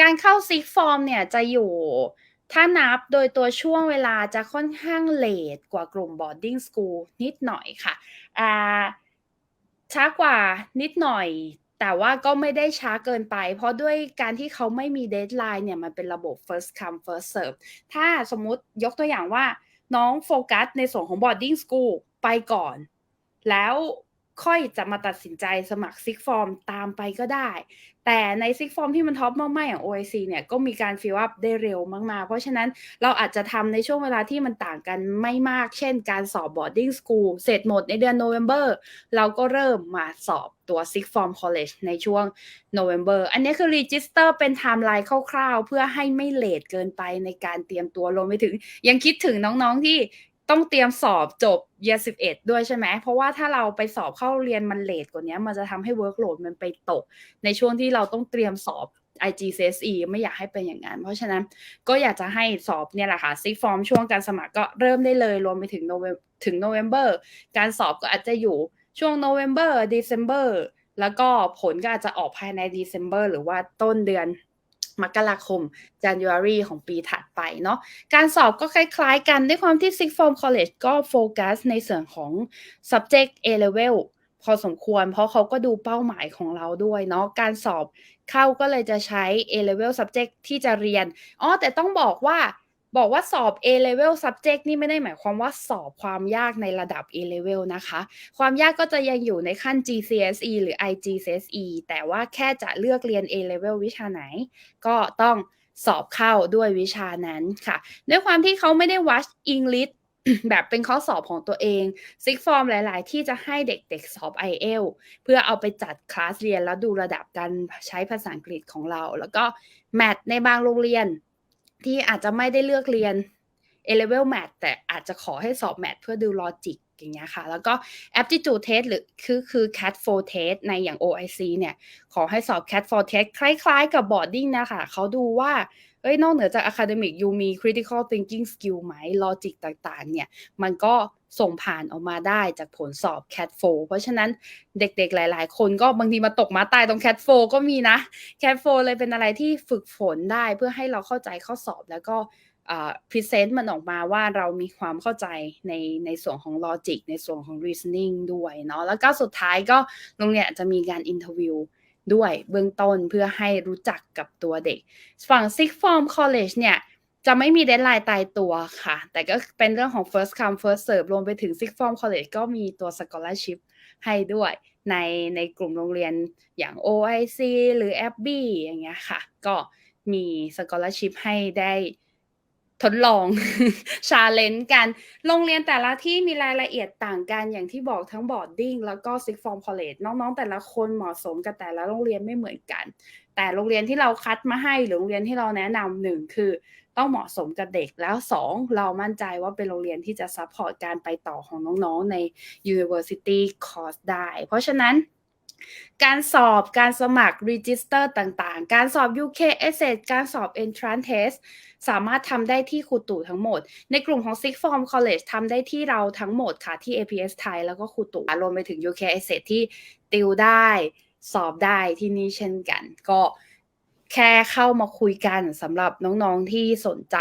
การเข้า Sixth Form เนี่ยจะอยู่ถ้านับโดยตัวช่วงเวลาจะค่อนข้างเลตกว่ากลุ่ม Boarding School นิดหน่อยค่ะอ่าช้ากว่านิดหน่อย แต่ว่าก็ไม่ได้ช้าเกินไป เพราะด้วยการที่เขาไม่มี deadline เนี่ยมันเป็นระบบ first come first serve ถ้าสมมุติยกตัวอย่างว่าน้องโฟกัสในส่วนของ Boarding School ไปก่อน แล้ว ค่อยจะมาตัดสินใจสมัคร Sixth Form ตามไปก็ได้ แต่ใน Sixth Form ที่มันท็อปมากๆอย่าง OIC เนี่ยก็มีการ fill up ได้เร็วมากๆ เพราะฉะนั้นเราอาจจะทำในช่วงเวลาที่มันต่างกันไม่มาก เช่นการสอบ Boarding School เสร็จหมดในเดือน November เราก็เริ่มมาสอบตัว Sixth Form College ในช่วง November อันนี้คือ register เป็นไทม์ไลน์คร่าวๆ เพื่อให้ไม่เลตเกินไปในการเตรียมตัวรวมไปถึง ยังคิดถึงน้องๆที่ ต้องเตรียมสอบจบ Year 11ด้วยใช่ไหม เพราะว่าถ้าเราไปสอบเข้าเรียนมันเลตกว่านี้มันจะทำให้ workload มันไปตก ในช่วงที่เราต้องเตรียมสอบ IGCSE ไม่อยากให้เป็นอย่างนั้น เพราะฉะนั้นก็อยากจะให้สอบเนี่ยแหละค่ะ Sixth Form ช่วงการสมัครก็เริ่มได้เลย รวมไปถึง Nove ถึง November การสอบก็อาจจะอยู่ช่วง November December แล้วก็ผลก็อาจจะออกภายใน December หรือว่าต้นเดือน มกราคม January ของปีถัดไปเนาะการสอบก็คล้ายๆกันด้วยความที่ Six Form College ก็โฟกัสในส่วนของ subject A level พอสมควร เพราะเขาก็ดูเป้าหมายของเราด้วยเนาะการสอบเข้าก็เลยจะใช้ A level subject ที่จะเรียนอ๋อแต่ต้องบอกว่า บอกว่าสอบ A level subject นี่ไม่ได้หมายความว่าสอบความยากในระดับ A level นะคะ ความยากก็จะยังอยู่ในขั้น GCSE หรือ IGCSE แต่ว่าแค่จะเลือกเรียน A level วิชาไหน ก็ต้องสอบเข้าด้วยวิชานั้นค่ะ ด้วยความที่เขาไม่ได้วัด English แบบเป็นข้อสอบของตัวเอง Sixth Form หลาย ๆ ที่จะให้เด็ก ๆ สอบ IEL เพื่อเอาไปจัดคลาสเรียนแล้วดูระดับการใช้ภาษาอังกฤษของเรา แล้วก็ Math ในบางโรงเรียน ที่อาจจะไม่ได้เลือกเรียน A level Math แต่อาจจะขอให้สอบ Math เพื่อดู Logic อย่างเงี้ยค่ะ แล้วก็ Aptitude Test หรือคือคือ CAT4 Test ในอย่าง OIC เนี่ย ขอให้สอบ CAT4 Test คล้ายๆกับ Boarding นะค่ะเขาดูว่า เฮ้ยนอกเหนือจาก Academic ยูมี Critical Thinking Skill ไหม Logic ต่างๆ เนี่ย มันก็ส่งผ่านออกมาได้จากผลสอบ CAT4 เพราะฉะนั้นเด็กๆ หลายๆ คนก็บางทีมาตกมาตายตรง CAT4 ก็มีนะ CAT4 เลยเป็นอะไรที่ฝึกฝนได้เพื่อให้เราเข้าใจข้อสอบแล้วก็พรีเซนต์มันออกมาว่าเรามีความเข้าใจในในส่วนของ Logic ในส่วนของ Reasoning ด้วยเนาะแล้วก็สุดท้ายก็โรงเรียนจจะมีการอินเทอร์วิว ด้วยเบื้องต้นเพื่อให้รู้จักกับตัวเด็ก ฝั่ง Six Form College เนี่ยจะไม่มี deadline ตายตัวค่ะ แต่ก็เป็นเรื่องของ first come first serve รวมไปถึง six Form College ก็มีตัว scholarship ให้ด้วยในในกลุ่มโรงเรียนอย่าง OIC หรือ a b b y อย่างเงี้ยค่ะ ก็มี scholarship ให้ได้ ทดลอง challenge กัน โรงเรียนแต่ละที่มีรายละเอียดต่างกันอย่างที่บอกทั้ง Boarding แล้วก็ Sixth Form College น้องๆ แต่ละคนเหมาะสมกับแต่ละโรงเรียนไม่เหมือนกัน แต่โรงเรียนที่เราคัดมาให้หรือโรงเรียนที่เราแนะนำหนึ่งคือ ต้องเหมาะสมกับเด็กแล้วสองเรามั่นใจว่าเป็นโรงเรียนที่จะซัปพอร์ตการไปต่อของน้องๆใน University Course ได้ เพราะฉะนั้น การสอบการสมัคร register ต่างๆ การสอบ UKSS การสอบ Entrance Test สามารถทำได้ที่ครูตู่ทั้งหมด ในกลุ่มของ Sixth Form College ทำได้ที่เราทั้งหมดค่ะที่ APS ไทยแล้วก็ครูตู่รวมไปถึง UKSS ที่ติวได้สอบได้ที่นี่เช่นกัน ก็แค่เข้ามาคุยกันสำหรับน้องๆที่สนใจ